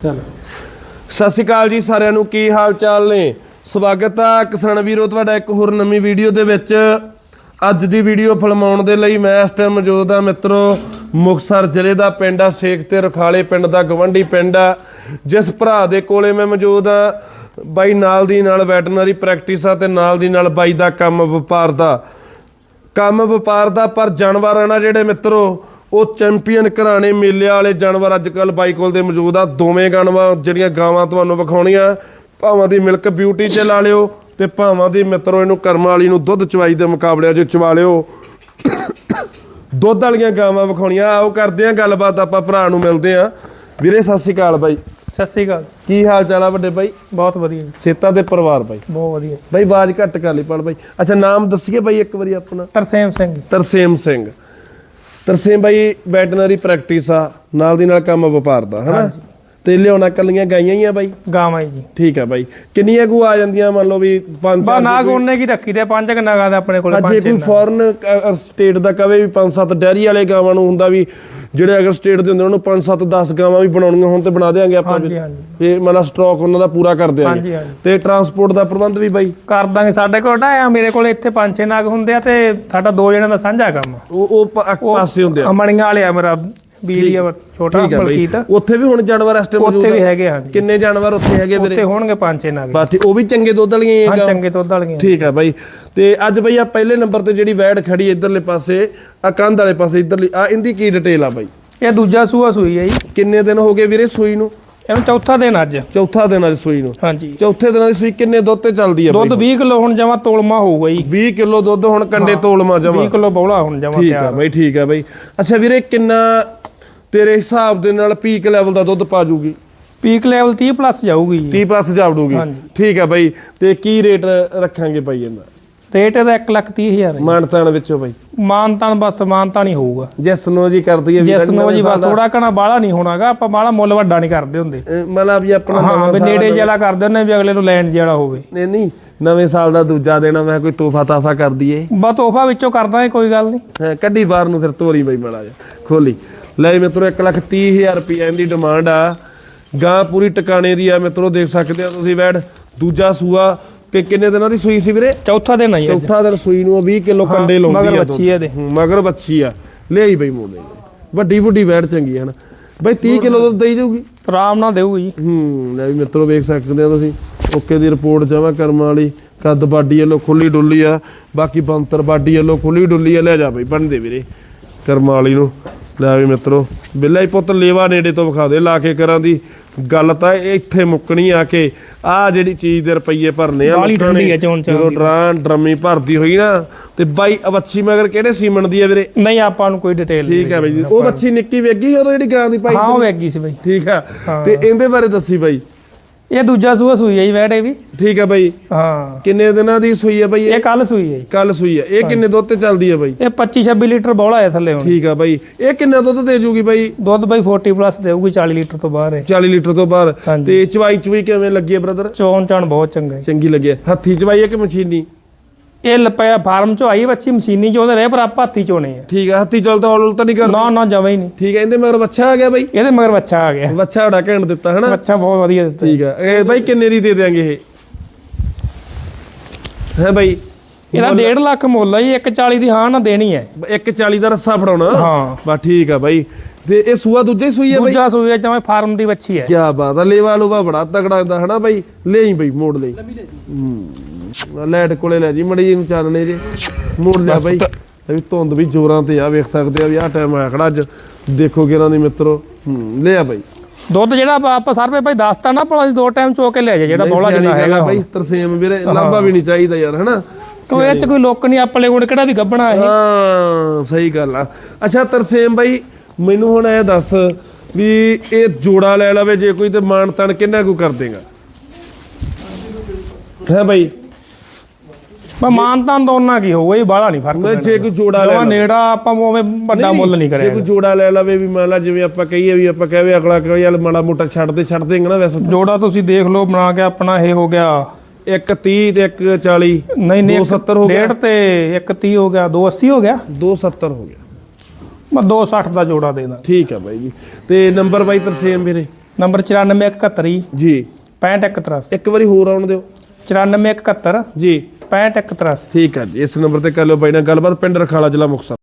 ਚਲ। ਸਤਿ ਸ਼੍ਰੀ ਅਕਾਲ ਜੀ ਸਾਰਿਆਂ ਨੂੰ, ਕੀ ਹਾਲ ਚਾਲ ਨੇ? ਸਵਾਗਤ ਆ ਕਿਸਾਨ ਵੀਰੋ, ਤੁਹਾਡਾ ਇੱਕ ਹੋਰ ਨਵੀਂ ਵੀਡੀਓ ਦੇ ਵਿੱਚ। ਅੱਜ ਦੀ ਵੀਡੀਓ ਫਿਲਮਾਉਣ ਦੇ ਲਈ ਮੈਂ ਇਸ ਟਾਈਮ ਮੌਜੂਦ ਆ ਮਿੱਤਰੋ ਮੁਕਸਰ ਜ਼ਿਲ੍ਹੇ ਦਾ ਪਿੰਡ ਆ, ਸੇਖ ਤੇ ਰਖਾਲੇ ਪਿੰਡ ਦਾ ਗਵੰਡੀ ਪਿੰਡ ਆ। ਜਿਸ ਭਰਾ ਦੇ ਕੋਲੇ ਮੈਂ ਮੌਜੂਦ ਆ। ਬਾਈ ਨਾਲ ਦੀ ਨਾਲ ਵੈਟਰਨਰੀ ਪ੍ਰੈਕਟਿਸ ਆ ਤੇ ਨਾਲ ਦੀ ਨਾਲ ਬਾਈ ਦਾ ਕੰਮ ਵਪਾਰ ਦਾ। ਕੰਮ ਵਪਾਰ ਦਾ ਪਰ ਜਾਨਵਰ ਨਾਲ ਜਿਹੜੇ ਮਿੱਤਰੋ ਉਹ ਚੈਂਪੀਅਨ ਘਰਾਣੇ ਮੇਲੇ ਵਾਲੇ ਜਾਨਵਰ ਅੱਜ ਕੱਲ ਬਾਈ ਕੋਲ ਦੇ ਮੌਜੂਦ ਆ। ਦੋਵੇਂ ਗਾਣਵਾਂ ਜਿਹੜੀਆਂ ਗਾਵਾਂ ਤੁਹਾਨੂੰ ਵਿਖਾਉਣੀਆਂ। ਭਾਵਾਂ ਦੀ ਮਿਲਕ ਬਿਊਟੀ 'ਚ ਲਾ ਲਿਓ ਤੇ ਭਾਵਾਂ ਦੀ ਮਿੱਤਰੋ ਇਹਨੂੰ ਕਰਮ ਵਾਲੀ ਨੂੰ ਦੁੱਧ ਚਵਾਈ ਦੇ ਮੁਕਾਬਲਿਆਂ 'ਚ ਚਵਾ ਲਿਓ। ਦੁੱਧ ਵਾਲੀਆਂ ਗਾਵਾਂ ਵਿਖਾਉਣੀਆਂ। ਆਓ ਕਰਦੇ ਆ ਗੱਲਬਾਤ ਆਪਾਂ ਭਰਾ ਨੂੰ ਮਿਲਦੇ ਆ ਵੀਰੇ ਸਤਿ ਸ਼੍ਰੀ ਅਕਾਲ ਬਾਈ। ਸਤਿ ਸ੍ਰੀ ਅਕਾਲ। ਕੀ ਹਾਲ ਚਾਲ ਆ ਵੱਡੇ ਬਾਈ? ਬਹੁਤ ਵਧੀਆ ਜੀ, ਸੇਤਾ ਦੇ ਪਰਿਵਾਰ ਬਾਈ? ਬਹੁਤ ਵਧੀਆ। ਬਾਈ ਆਵਾਜ਼ ਘੱਟ ਕਰ ਲਈ ਪੜ ਬਾਈ। ਅੱਛਾ ਨਾਮ ਦੱਸੀਏ ਬਾਈ ਇੱਕ ਵਾਰੀ ਆਪਣਾ। ਤਰਸੇਮ ਸਿੰਘ ਤਰਸੇਮ ਸਿੰਘ। ਤਰਸੇਮ ਬਾਈ ਵੈਟਰਨਰੀ ਪ੍ਰੈਕਟਿਸ ਆ ਨਾਲ ਦੀ ਨਾਲ ਕੰਮ ਵਪਾਰ ਦਾ ਹਨਾ? ਤੇ ਲਿਆਉਣਾ ਕੱਲੀਆਂ ਗਾਈਆਂ ਹੀ ਆ ਬਾਈ? ਗਾਵਾਂ ਜੀ। ਠੀਕ ਆ ਬਾਈ। ਕਿੰਨੀਆਂ ਕੁ ਆ ਜਾਂਦੀਆਂ ਮੰਨ ਲਓ ਵੀ ਪੰਜ ਬਾ ਨਾਗ ਉਹਨੇ ਕੀ ਰੱਖੀ ਦੇ ਪੰਜ ਕ ਨਾਗਾਂ ਦੇ ਆਪਣੇ ਕੋਲ ਪੰਜ ਜੇ ਕੋਈ ਫੋਰਨ ਸਟੇਟ ਦਾ ਕਵੇ ਵੀ ਪੰਜ ਸੱਤ ਡੈਰੀ ਵਾਲੇ ਗਾਵਾਂ ਨੂੰ ਹੁੰਦਾ ਵੀ ਜਿਹੜੇ ਅਗਰ ਸਟੇਟ ਦੇ ਹੁੰਦੇ ਉਹਨੂੰ ਪੰਜ ਸੱਤ 10 ਗਾਵਾਂ ਵੀ ਬਣਾਉਣੀਆਂ ਹੋਣ ਤੇ ਬਣਾ ਦੇਾਂਗੇ ਆਪਾਂ ਹਾਂਜੀ ਹਾਂਜੀ। ਇਹ ਮਤਲਬ ਸਟਾਕ ਉਹਨਾਂ ਦਾ ਪੂਰਾ ਕਰ ਦਿਆਂਗੇ। ਤੇ ਟਰਾਂਸਪੋਰਟ ਦਾ ਪ੍ਰਬੰਧ ਵੀ ਬਾਈ? ਕਰ ਦਾਂਗੇ ਸਾਡੇ ਕੋਲ ਆ ਮੇਰੇ ਕੋਲ ਇੱਥੇ ਪੰਜ ਛੇ ਨਾਗ ਹੁੰਦੇ ਆ ਤੇ ਸਾਡਾ ਦੋ ਜਣਿਆਂ ਦਾ ਸਾਂਝਾ ਕੰਮ। ਉਹ ਉਹ ਪਾਸੇ ਹੁੰਦੇ ਆ। ਅਮਣੀਆਂ ਵਾਲੇ ਆ ਮੇਰਾ ਛੋਟਾ ਠੀਕ ਆ ਬਾਈ। ਮਲਕੀਤ। ਉੱਥੇ ਵੀ ਹੁਣ ਜਾਨਵਰ ਇਸ ਟਾਈਮ ਉੱਥੇ ਵੀ ਹੈਗੇ ਹਾਂ ਜੀ ਕਿੰਨੇ ਜਾਨਵਰ ਉੱਥੇ ਹੈਗੇ ਵੀਰੇ? ਉੱਥੇ ਹੋਣਗੇ ਪੰਜ ਛੇ ਨਾਗ। ਬਾਕੀ ਉਹ ਵੀ ਚੰਗੇ ਦੁੱਧ ਵਾਲੀਆਂ ਹੀ ਹਾਂ ਹੈਗਾ ਚੰਗੇ ਦੁੱਧ ਵਾਲੀਆਂ। ਠੀਕ ਆ ਬਾਈ। ਤੇ ਅੱਜ ਬਈ ਆ ਪਹਿਲੇ ਨੰਬਰ ਤੇ ਜਿਹੜੀ ਵੈੜ ਖੜੀ ਇਧਰਲੇ ਪਾਸੇ ਆ ਕੰਧ ਵਾਲੇ ਪਾਸੇ ਇਧਰਲੀ ਆ ਇਹਦੀ ਕੀ ਡਿਟੇਲ ਆ ਬਾਈ? ਇਹ ਦੂਜਾ ਸੂਆ ਸੂਈ ਹੈ ਜੀ। ਕਿੰਨੇ ਦਿਨ ਹੋ ਗਏ ਵੀਰੇ ਸੂਈ ਨੂੰ? ਇਹ ਚੌਥਾ ਦਿਨ ਅੱਜ। ਚੌਥਾ ਦਿਨ ਅੱਜ ਸੂਈ ਨੂੰ। ਹਾਂਜੀ। ਚੌਥੇ ਦਿਨਾਂ ਦੀ ਸੂਈ ਕਿੰਨੇ ਦੁੱਧ ਤੇ ਚੱਲਦੀ ਆ ਬਾਈ? ਦੁੱਧ 20 ਕਿਲੋ ਹੁਣ ਜਮਾ ਤੋਲਮਾ ਹੋਊਗਾ ਜੀ। 20 ਕਿਲੋ ਦੁੱਧ ਹੁਣ ਕੰਡੇ ਜਮਾ। 20 ਕਿਲੋ ਬੌਲਾ ਹੁਣ ਜਮਾ ਠੀਕ ਆ ਬਾਈ ਠੀਕ ਆ ਬਾਈ। ਅੱਛਾ ਵੀਰੇ ਕਿੰਨਾ ਤੇਰੇ ਹਿਸਾਬ ਦੇ ਨਾਲ ਪੀਕ ਲੈਵਲ ਦਾ ਦੁੱਧ ਪਾ ਜੂਗੀ। ਪੀਕ ਲੈਵਲ 30 ਪਲੱਸ ਜਾਊਗੀ ਜੀ। 30 ਪਲੱਸ ਜਾਵੜੂਗੀ। ਠੀਕ ਆ ਬਾਈ ਤੇ ਕੀ ਰੇਟ ਰੱਖਾਂਗੇ ਬਾਈ ਇਹਦਾ? ਰੇਟ ਇਹਦਾ 1 ਲੱਖ 30 ਹਜ਼ਾਰ ਹੈ ਮਾਨਤਾਨ ਵਿੱਚੋਂ ਬਾਈ। ਮਾਨਤਾਨ ਬਸ ਮਾਨਤਾਨ ਹੀ ਹੋਊਗਾ। ਜਿਸ ਨੂੰ ਜੀ ਕਰਦੀ ਹੈ ਜਿਸ ਨੂੰ ਜੀ ਬਸ ਥੋੜਾ ਘਣਾ ਬਾਹਲਾ ਨਹੀਂ ਹੋਣਾਗਾ ਆਪਾਂ ਬਾਹਲਾ ਮੁੱਲ ਵੱਡਾ ਨਹੀਂ ਕਰਦੇ ਹੁੰਦੇ। ਮਤਲਬ ਵੀ ਆਪਣਾ ਹਾਂ ਨਵਾਂ ਵੀ ਸਾਲ ਨੇੜੇ ਜਿਹੜਾ ਕਰਦੇ ਹੁੰਦੇ ਵੀ ਅਗਲੇ ਨੂੰ ਲੈਣ ਜਿਹੜਾ ਹੋਵੇ। ਨਹੀਂ ਨਹੀਂ ਨਵੇਂ ਸਾਲ ਦਾ ਦੂਜਾ ਦੇਣਾ ਮੈਂ ਕੋਈ ਤੋਹਫਾ ਤਾਫਾ ਕਰ ਦਈਏ। ਬਸ ਤੋਹਫਾ ਵਿੱਚੋਂ ਕਰਦਾ ਕੋਈ ਗੱਲ ਨਹੀਂ। ਹਾਂ ਕੱਢੀ ਬਾਹਰ ਨੂੰ ਫਿਰ ਤੋਰੀ ਬਈ ਮੜਾ ਜਾ ਖੋਲੀ। ਲੈ ਮਿੱਤਰੋ 1 ਲੱਖ 30 ਹਜ਼ਾਰ ਰੁਪਏ ਇਹਦੀ ਡਿਮਾਂਡ ਆ। ਗਾਂ ਪੂਰੀ ਟਿਕਾਣੇ ਦੀ ਆ ਮਿੱਤਰੋ ਦੇਖ ਸਕਦੇ ਆ ਤੁਸੀਂ ਵੈੜ। ਦੂਜਾ ਸੂਆ ਤੇ ਕਿੰਨੇ ਦਿਨਾਂ ਦੀ ਸੂਈ ਸੀ ਵੀਰੇ? ਚੌਥਾ ਦਿਨ ਆਈ ਚੌਥਾ ਦਿਨ ਸੂਈ ਨੂੰ 20 ਕਿਲੋ ਕੰਡੇ ਲਾਉਂਦੀ ਮਗਰ ਆ ਬੱਚੀ ਇਹਦੇ। ਹੂੰ, ਮਗਰ ਬੱਚੀ ਆ। ਲਿਆਈ ਬਈ ਮੋਲੇ ਵੱਡੀ ਵੱਡੀ ਵੈੜ ਚੰਗੀ ਹਨ। ਬਈ 30 ਕਿਲੋ ਦੁੱਧ ਦੇਈ ਜਾਊਗੀ। ਆਰਾਮ ਨਾਲ ਦੇਊਗੀ ਹੂੰ ਲੈ ਵੀ ਮਿੱਤਰੋ ਵੇਖ ਸਕਦੇ ਆ ਤੁਸੀਂ। ਓਕੇ ਦੀ ਰਿਪੋਰਟ ਜਮਾ ਕਰਮ ਵਾਲੀ। ਕੱਦ ਬਾਡੀ ਵੱਲੋਂ ਖੁੱਲੀ ਡੁੱਲੀ ਆ। ਬਾਕੀ ਬੰਤਰ ਬਾਡੀ ਵੱਲੋਂ ਖੁੱਲੀ ਡੁੱਲੀ ਆ। ਲੈ ਜਾ ਬਈ ਬਣਦੇ ਵੀਰੇ। ਕਰਮ ਵਾਲੀ ਨੂੰ। ਲੈ ਵੀ ਮਿੱਤਰੋ ਬਿੱਲਾ ਹੀ ਪੁੱਤ ਲੇਵਾ ਨੇੜੇ ਤੋਂ ਵਿਖਾ ਦੇ ਲਾ ਕੇ ਕਰਾਂ ਦੀ ਗੱਲ ਤਾਂ ਇਹ ਇੱਥੇ ਮੁੱਕਣੀ ਆ ਕੇ ਆ ਜਿਹੜੀ ਚੀਜ਼ ਦੇ ਰੁਪਈਏ ਭਰਨੇ ਆ ਲੋਕਾਂ ਨੇ। ਠੰਡੀ ਆ ਚੋਣ ਚਾਣ ਜਦੋਂ ਡਰਾਂ ਡਰਮੀ ਭਰਦੀ ਹੋਈ ਨਾ ਤੇ ਬਾਈ ਆ ਮਗਰ ਕਿਹੜੇ ਸੀਮਨ ਦੀ ਆ ਵੀਰੇ ਨਹੀਂ ਆਪਾਂ ਨੂੰ ਕੋਈ ਡਿਟੇਲ ਠੀਕ ਆ ਬਾਈ ਜੀ ਉਹ ਬੱਚੀ ਨਿੱਕੀ ਵੇਗੀ ਉਹ ਜਿਹੜੀ ਗਾਂ ਦੀ ਭਾਈ ਹਾਂ ਉਹ ਵੇਗੀ ਸੀ ਬਈ ਠੀਕ ਆ। ਤੇ ਇਹਦੇ ਬਾਰੇ ਦੱਸੀ ਬਾਈ ਇਹ ਦੂਜਾ ਸੂਆ ਸੂਈ ਹੈ ਜੀ ਵੈੜੇ ਵੀ। ਠੀਕ ਆ ਬਾਈ। ਹਾਂ। ਕਿੰਨੇ ਦਿਨਾਂ ਦੀ ਸੂਈ ਆ ਬਾਈ ਇਹ? ਕੱਲ ਸੂਈ ਹੈ ਜੀ। ਕੱਲ ਸੂਈ ਆ। ਇਹ ਕਿੰਨੇ ਦੁੱਧ ਤੇ ਚੱਲਦੀ ਆ ਬਾਈ? ਇਹ 25 26 ਲੀਟਰ ਬੌਲਾ ਹੈ ਥੱਲੇ ਹੁਣ। ਠੀਕ ਆ ਬਾਈ। ਇਹ ਕਿੰਨਾ ਦੁੱਧ ਦੇ ਜੂਗੀ ਬਾਈ? ਦੁੱਧ ਬਈ 40 ਪਲੱਸ ਦੇਊਗੀ 40 ਲੀਟਰ ਤੋਂ ਬਾਹਰ ਹੈ 40 ਲੀਟਰ ਤੋਂ ਹਾਂਜੀ। ਤੇ ਚਵਾਈ ਚੁਈ ਕਿਵੇਂ ਲੱਗੀ ਆ ਬ੍ਰਦਰ ਚੋਣ ਚਾਣ ਬਹੁਤ ਚੰਗਾ ਹੈ ਚੰਗੀ ਲੱਗੀ। ਹੱਥੀ ਚਵਾਈ ਆ ਕਿ ਮਸ਼ੀਨੀ? ਇਹ ਲਪਿਆ ਫਾਰਮ ਚੋਂ ਆਈ ਬੱਚੀ ਮਸ਼ੀਨੀ ਚੋਂ ਰਹੇ ਪਰ ਆਪਾਂ ਹੱਥੀ ਚੋਣੇ ਆ ਠੀਕ ਆ ਹੱਥੀ ਚੱਲ ਤਾਂ ਔਲ ਤਾਂ ਨਹੀਂ ਕਰਦੀ। ਨਾ ਨਾ ਜਮਾ ਹੀ ਨਹੀਂ। ਠੀਕ ਆ ਇਹਦੇ ਮਗਰ ਬੱਚਾ ਆ ਗਿਆ ਬਾਈ। ਇਹਦੇ ਮਗਰ ਬੱਚਾ ਆ ਗਿਆ। ਬੱਚਾ ਹੜਾ ਘੈਂਟ ਦਿੱਤਾ ਹਨਾ? ਬੱਚਾ ਬਹੁਤ ਵਧੀਆ ਦਿੱਤਾ। ਠੀਕ ਆ ਇਹ ਬਾਈ ਕਿੰਨੇ ਦੀ ਦੇ ਦਿਆਂਗੇ ਇਹ? ਹੈ ਬਾਈ ਇਹਦਾ 1.5 ਲੱਖ ਮੁੱਲ ਹੈ ਜੀ 140 ਦੀ ਹਾਂ ਨਾ ਦੇਣੀ ਹੈ। 140 ਦਾ ਰੱਸਾ ਫੜਾਉਣਾ? ਹਾਂ। ਬਸ ਠੀਕ ਆ ਬਾਈ। ਤੇ ਇਹ ਸੂਆ ਦੂਜੇ ਸੂਈ ਆ ਬਾਈ? ਦੂਜਾ ਸੂਆ ਜਿਵੇਂ ਫਾਰਮ ਦੀ ਬੱਚੀ ਹੈ। ਕੀ ਬਾਤ ਆ ਲੇਵਾ ਲੂਵਾ ਬੜਾ ਤਗੜਾ ਦਾ ਹਨਾ ਬਾਈ? ਲਈ ਬਈ ਮੋੜ ਲਈ। ਹੂੰ ਲੈਟ ਕੋਲੇ ਲੈ ਜੀ ਮੜੀ ਜੀ ਨੂੰ ਚਾਨਣੇ ਜੇ ਮੋੜ ਲਿਆ ਬਾਈ। ਵੀ ਧੁੰਦ ਵੀ ਜ਼ੋਰਾਂ ਤੇ ਆ ਵੇਖ ਸਕਦੇ ਆ ਵੀ ਆ ਟਾਈਮ ਆਇਆ ਖੜਾ ਅੱਜ। ਦੇਖੋ ਕਿਹਨਾਂ ਦੀ ਮਿੱਤਰੋ। ਹੂੰ ਲਿਆ ਬਾਈ। ਦੁੱਧ ਜਿਹੜਾ ਆਪਾਂ- ਸਰਵੇ ਭਾਈ ਦੱਸਤਾ ਨਾ ਭਲਾ ਦੋ ਟਾਈਮ ਚੋ ਕੇ ਲੈ ਜਾ ਜਿਹੜਾ ਬੋਲਾ ਜਿੰਨਾ ਹੈਗਾ ਬਾਈ ਤਰਸੇਮ ਵੀਰੇ ਲਾਂਬਾ ਵੀ ਨਹੀਂ ਚਾਹੀਦਾ ਯਾਰ ਹਨਾ? ਕੋਈ ਇਹ ਚ ਕੋਈ ਲੋਕ ਨਹੀਂ ਆਪਣੇ ਕੋਲ ਕਿਹੜਾ ਵੀ ਗੱਬਣਾ ਇਹ? ਹਾਂ ਸਹੀ ਗੱਲ ਆ। ਅੱਛਾ ਤਰਸੇਮ ਬਾਈ ਮੈਨੂੰ ਹੁਣ ਇਹ ਦੱਸ ਵੀ ਇਹ ਜੋੜਾ ਲੈ ਲਵੇ ਜੇ ਕੋਈ ਤੇ ਮਾਨ ਤਣ ਕਿੰਨਾ ਕੁ ਕਰ ਦੇਗਾ? ਹੈ ਬਾਈ? ਪਰ ਮਾਨਤਾਨ ਤਾਂ ਉਹਨਾਂ ਕੀ ਹੋਊਗਾ ਇਹ ਬਾਹਲਾ ਨਹੀਂ ਫ਼ਰਕ ਮੈਂ ਜੇ ਕੋਈ ਜੋੜਾ ਲੈ ਜਮਾ ਨੇੜਾ ਆਪਾਂ ਉਵੇਂ ਵੱਡਾ ਮੁੱਲ ਨਹੀਂ ਜੇ ਕਰਿਆ ਕੋਈ ਜੋੜਾ ਲੈ ਲਵੇ ਵੀ ਮੰਨ ਲਾ ਜਿਵੇਂ ਆਪਾਂ ਕਹੀਏ ਵੀ ਆਪਾਂ ਕਹਵੇ ਅਗਲਾ ਕਹੇ ਯਾਰ ਮਾੜਾ ਮੋਟਾ ਛੱਡ ਦੇ ਛੱਡ ਦੇਂਗੇ ਨਾ ਵੈਸੇ ਜੋੜਾ ਤੁਸੀਂ ਦੇਖ ਲਓ ਬਣਾ ਕੇ ਆਪਣਾ ਇਹ ਹੋ ਗਿਆ। ਇੱਕ 30 ਤੇ ਇੱਕ 40 ਨਹੀਂ ਨਹੀਂ 270 ਹੋ ਗਿਆ। ਡੇਢ ਤੇ 130 ਹੋ ਗਿਆ 280 ਹੋ ਗਿਆ। 270 ਹੋ ਗਿਆ। ਮੈਂ 260 ਦਾ ਜੋੜਾ ਦੇਣਾ ਠੀਕ ਆ ਬਾਈ ਜੀ। ਤੇ ਨੰਬਰ ਬਾਈ ਤਰਸੇਮ ਵੀਰੇ? ਨੰਬਰ 94171 ਜੀ। 6583 ਇੱਕ ਵਾਰੀ ਹੋਰ ਆਉਣ ਦਿਓ। 94171 ਜੀ। 6583 ਠੀਕ ਹੈ ਜੀ। ਇਸ ਨੰਬਰ ਤੇ ਕਰ ਲਿਓ ਬਾਈ ਨਾਲ ਗੱਲਬਾਤ। ਪਿੰਡ ਰਖਾਲਾ ਜ਼ਿਲ੍ਹਾ ਮੁਕਤਸਰ।